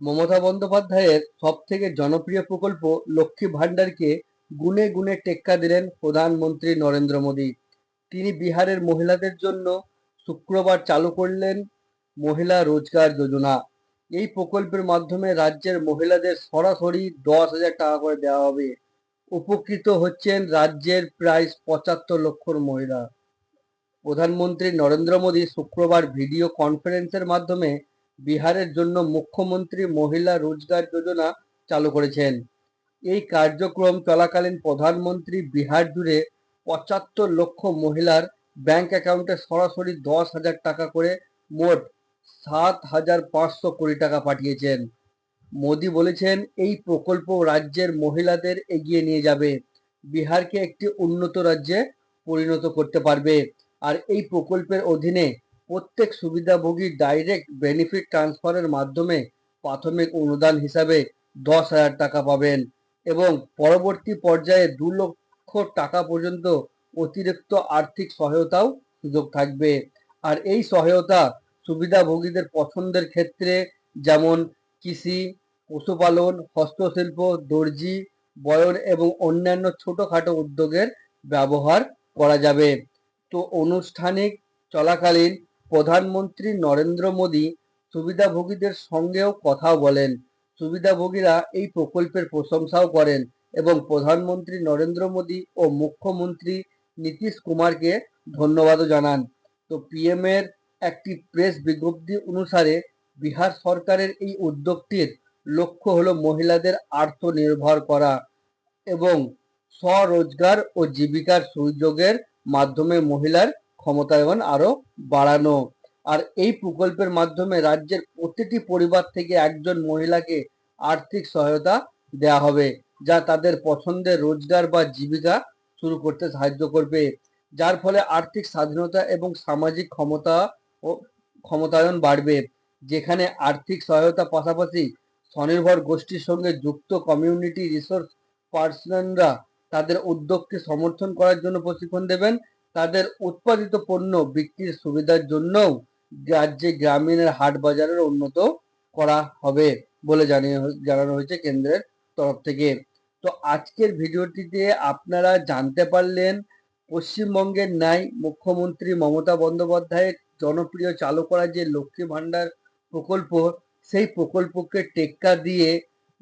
মমতা বন্দ্যোপাধ্যায়ের সব থেকে জনপ্রিয় প্রকল্প লক্ষ্মী ভাণ্ডারকে গুনে গুনে টেক্কা দিলেন প্রধানমন্ত্রী নরেন্দ্র মোদী। তিনি বিহারের মহিলাদের জন্য শুক্রবার চালু করলেন মহিলা রোজগার যোজনা। এই প্রকল্পের মাধ্যমে রাজ্যের মহিলাদের সরাসরি দশ হাজার টাকা করে দেওয়া হবে। উপকৃত হচ্ছেন রাজ্যের প্রায় পঁচাত্তর লক্ষর মহিলা। প্রধানমন্ত্রী নরেন্দ্র মোদী শুক্রবার ভিডিও কনফারেন্সের মাধ্যমে বিহারের জন্য মুখ্যমন্ত্রী মহিলা রোজগার যোজনা চালু করেছেন। এই কার্যক্রম চলাকালীন প্রধানমন্ত্রী বিহার জুড়ে পঁচাত্তর লক্ষ মহিলার ব্যাংক অ্যাকাউন্টে সরাসরি দশ হাজার টাকা করে মোট সাত হাজার পাঁচশো কোটি টাকা পাঠিয়েছেন। মোদি বলেছেন, এই প্রকল্প রাজ্যের মহিলাদের এগিয়ে নিয়ে যাবে। বিহারকে একটি উন্নত রাজ্যে পরিণত করতে পারবে। আর এই প্রকল্পের অধীনে প্রত্যেক সুবিধাভোগী ডাইরেক্ট বেনিফিট ট্রান্সফারের মাধ্যমে প্রাথমিক অনুদান হিসাবে দশ হাজার টাকা পাবেন এবং পরবর্তী পর্যায়ে দু লক্ষ টাকা পর্যন্ত অতিরিক্ত আর্থিক সহায়তাও সুযোগ থাকবে। আর এই সহায়তা সুবিধাভোগীদের পছন্দের ক্ষেত্রে যেমন কৃষি, পশুপালন, হস্তশিল্প, দর্জি, বয়ন এবং অন্যান্য ছোটোখাটো উদ্যোগের ব্যবহার করা যাবে। তো অনুষ্ঠানিক চলাকালীন প্রধানমন্ত্রী নরেন্দ্র মোদী সুবিধাভোগীদের সঙ্গেও কথা বলেন। সুবিধাভোগীরা এই প্রকল্পের প্রশংসাও করেন এবং প্রধানমন্ত্রী নরেন্দ্র মোদী ও মুখ্যমন্ত্রী নীতিশ কুমারকে ধন্যবাদও জানান। তো পিএম এর একটি প্রেস বিজ্ঞপ্তি অনুসারে বিহার সরকারের এই উদ্যোগটির লক্ষ্য হলো মহিলাদের আত্মনির্ভর করা এবং স্বরোজগার ও জীবিকার সুযোগের মাধ্যমে মহিলার ক্ষমতায়ন আরও বাড়ানো। আর এই প্রকল্পের মাধ্যমে রাজ্যের প্রতিটি পরিবার থেকে একজন মহিলাকে আর্থিক সহায়তা দেওয়া হবে, যা তাদের পছন্দের রোজগার বা জীবিকা শুরু করতে সাহায্য করবে। যার ফলে আর্থিক স্বাধীনতা এবং সামাজিক ক্ষমতা ও ক্ষমতায়ন বাড়বে, যেখানে আর্থিক সহায়তা পাশাপাশি স্বনির্ভর গোষ্ঠীর সঙ্গে যুক্ত কমিউনিটি রিসোর্স পার্সনরা তাদের উদ্যোগকে সমর্থন করার জন্য প্রশিক্ষণ দেবেন তাদের উৎপাদিত পণ্য বিক্রির সুবিধার জন্যও রাজ্যে গ্রামীণের হাট বাজারের উন্নত করা হবে বলে জানিয়ে জানানো হয়েছে কেন্দ্রের তরফ থেকে। তো আজকের ভিডিওটিতে আপনারা জানতে পারলেন, পশ্চিমবঙ্গের ন্যায় মুখ্যমন্ত্রী মমতা বন্দ্যোপাধ্যায়ের জনপ্রিয় চালু করা যে লক্ষ্মী ভাণ্ডার প্রকল্প, সেই প্রকল্পকে টেক্কা দিয়ে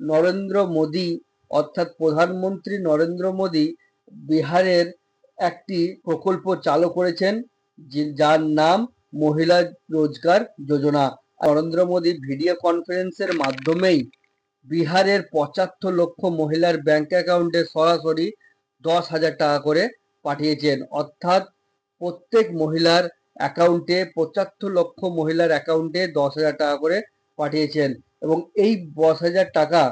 নরেন্দ্র মোদী অর্থাৎ প্রধানমন্ত্রী নরেন্দ্র মোদী বিহারের একটি প্রকল্প চালু করেছেন যার নাম মহিলা রোজগার যোজনা। নরেন্দ্র মোদী ভিডিও কনফারেন্সের মাধ্যমেই বিহারের পঁচাত্তর লক্ষ মহিলার ব্যাংক অ্যাকাউন্টে সরাসরি দশ হাজার টাকা করে পাঠিয়েছেন। অর্থাৎ প্রত্যেক মহিলার অ্যাকাউন্টে পঁচাত্তর লক্ষ মহিলার অ্যাকাউন্টে দশ হাজার টাকা করে পাঠিয়েছেন এবং এই দশ হাজার টাকা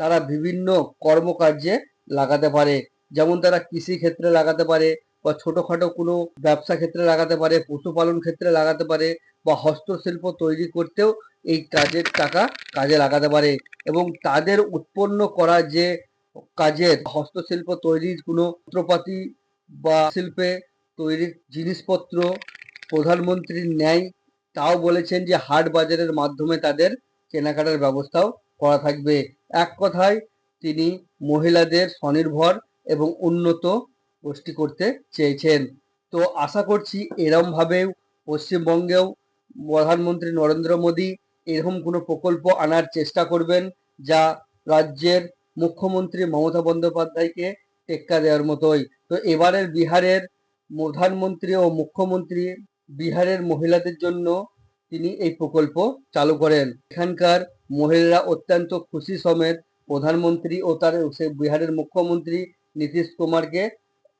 তারা বিভিন্ন কর্মকার্যে লাগাতে পারে। যেমন তারা কৃষি ক্ষেত্রে লাগাতে পারে বা ছোটোখাটো কোনো ব্যবসা ক্ষেত্রে লাগাতে পারে, পশুপালন ক্ষেত্রে লাগাতে পারে বা হস্তশিল্প তৈরি করতেও এই কাজের টাকা কাজে লাগাতে পারে এবং তাদের উৎপন্ন করা যে কাজের হস্তশিল্প তৈরির কোনো যন্ত্রপাতি বা শিল্পে তৈরির জিনিসপত্র প্রধানমন্ত্রীর ন্যায় তাও বলেছেন যে হাট বাজারের মাধ্যমে তাদের কেনাকাটার ব্যবস্থাও করা থাকবে। এক কথায় তিনি মহিলাদের স্বনির্ভর এবং উন্নত গোষ্ঠী করতে চেয়েছেন। তো আশা করছি এরমভাবেও পশ্চিমবঙ্গেও প্রধানমন্ত্রী নরেন্দ্র মোদী এরকম কোনো প্রকল্প আনার চেষ্টা করবেন যা রাজ্যের মুখ্যমন্ত্রী মমতা বন্দ্যোপাধ্যায়কে টেক্কা দেওয়ার মতোই। তো এবারের বিহারের প্রধানমন্ত্রী ও মুখ্যমন্ত্রী বিহারের মহিলাদের জন্য তিনি এই প্রকল্প চালু করেন। এখানকার মহিলারা অত্যন্ত খুশি সমেত প্রধানমন্ত্রী ও তার বিহারের মুখ্যমন্ত্রী নীতিশ কুমারকে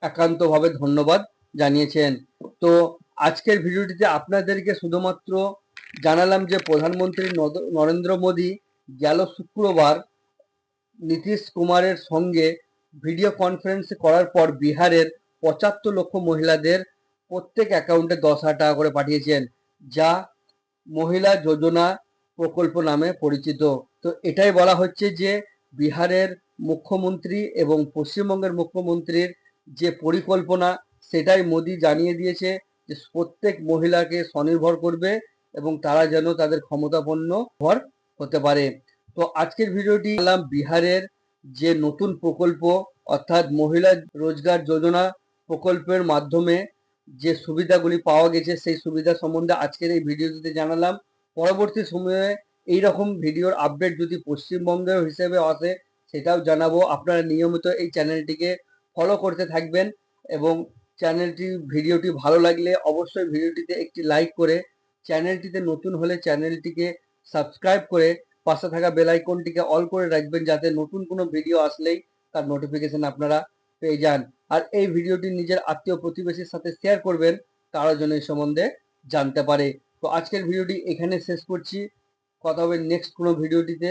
একান্তভাবে ধন্যবাদ জানিয়েছেন। তো আজকের ভিডিওটিতে আপনাদেরকে শুধুমাত্র জানালাম যে প্রধানমন্ত্রী নদ- নরেন্দ্র মোদী গেল শুক্রবার নীতিশ কুমারের সঙ্গে ভিডিও কনফারেন্স করার পর বিহারের পঁচাত্তর লক্ষ মহিলাদের প্রত্যেক অ্যাকাউন্টে দশ হাজার টাকা করে পাঠিয়েছেন, যা মহিলা যোজনা প্রকল্প নামে পরিচিত। তো এটাই বলা হচ্ছে যে বিহারের মুখ্যমন্ত্রী এবং পশ্চিমবঙ্গের মুখ্যমন্ত্রীর যে পরিকল্পনা, সেটাই মোদী জানিয়ে দিয়েছে যে প্রত্যেক মহিলাকে স্বনির্ভর করবে এবং তারা যেন তাদের ক্ষমতাপন্ন ভর হতে পারে। তো আজকের ভিডিওটি এলাম বিহারের যে নতুন প্রকল্প, অর্থাৎ মহিলা রোজগার যোজনা প্রকল্পের মাধ্যমে যে সুবিধাগুলি পাওয়া গেছে, সেই সুবিধা সম্বন্ধে আজকের এই ভিডিওটিতে জানালাম। পরবর্তী সময়ে এই রকম ভিডিওর আপডেট যদি পশ্চিমবঙ্গের হিসেবে আসে সেটাও জানাব। আপনারা নিয়মিত এই চ্যানেলটিকে ফলো করতে থাকবেন এবং চ্যানেলটি, ভিডিওটি ভালো লাগলে অবশ্যই ভিডিওটিতে একটি লাইক করে চ্যানেলটিতে নতুন হলে চ্যানেলটিকে সাবস্ক্রাইব করে পাশে থাকা বেল আইকনটিকে অল করে রাখবেন যাতে নতুন কোনো ভিডিও আসলেই তার নোটিফিকেশন আপনারা পেয়ে যান। আর এই ভিডিওটি নিজের আত্মীয় প্রতিবেশীর সাথে শেয়ার করবেন তারা যেন এই সম্বন্ধে জানতে পারে। তো আজকের ভিডিওটি এখানে শেষ করছি। কথা হবে নেক্সট কোনো ভিডিওটিতে।